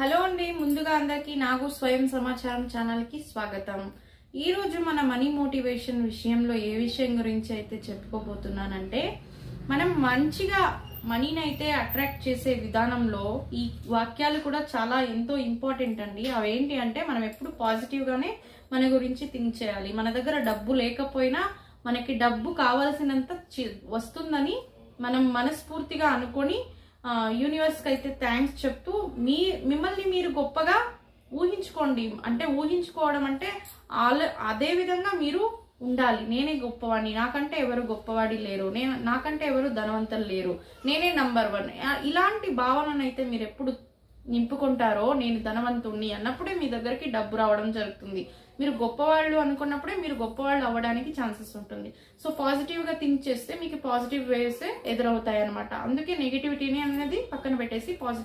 Hello అండి ముందుగా అందరికీ నాకు స్వయం సమాచారం ఛానల్కి స్వాగతం. ఈ రోజు మన మనీ మోటివేషన్ విషయంలో ఏ విషయం గురించి అయితే చెప్పుకోబోతున్నానంటే మనం మంచిగా మనీని అయితే అట్రాక్ట్ చేసే విధానంలో ఈ వాక్యాలు కూడా చాలా ఎంతో ఇంపార్టెంట్ అండి. అవేంటి అంటే మనం ఎప్పుడు పాజిటివ్ గానే మన గురించి థింక్ చేయాలి. మన దగ్గర డబ్బు లేకపోయినా మనకి డబ్బు కావాల్సినంత చి- వస్తుందని మనం మనస్ఫూర్తిగా అనుకొని యూనివర్స్కి అయితే థ్యాంక్స్ చెప్తూ మీ మిమ్మల్ని మీరు గొప్పగా ఊహించుకోండి. అంటే ఊహించుకోవడం అంటే ఆలో అదే విధంగా మీరు ఉండాలి. నేనే గొప్పవాడిని. నాకంటే ఎవరు గొప్పవాడి లేరు. నేను నాకంటే ఎవరు ధనవంతులు లేరు. నేనే నంబర్ వన్ ఇలాంటి భావనను అయితే మీరు ఎప్పుడు నింపుకుంటారో నేను ధనవంతుణ్ణి అన్నప్పుడే మీ దగ్గరికి డబ్బు రావడం జరుగుతుంది. మీరు గొప్పవాళ్ళు అనుకున్నప్పుడే మీరు గొప్పవాళ్ళు అవ్వడానికి ఛాన్సెస్ ఉంటుంది. సో పాజిటివ్గా థింక్ చేస్తే మీకు పాజిటివ్ వేస్ ఎదురవుతాయి అనమాట అందుకే నెగిటివిటీని అనేది పక్కన పెట్టేసి పాజిటివ్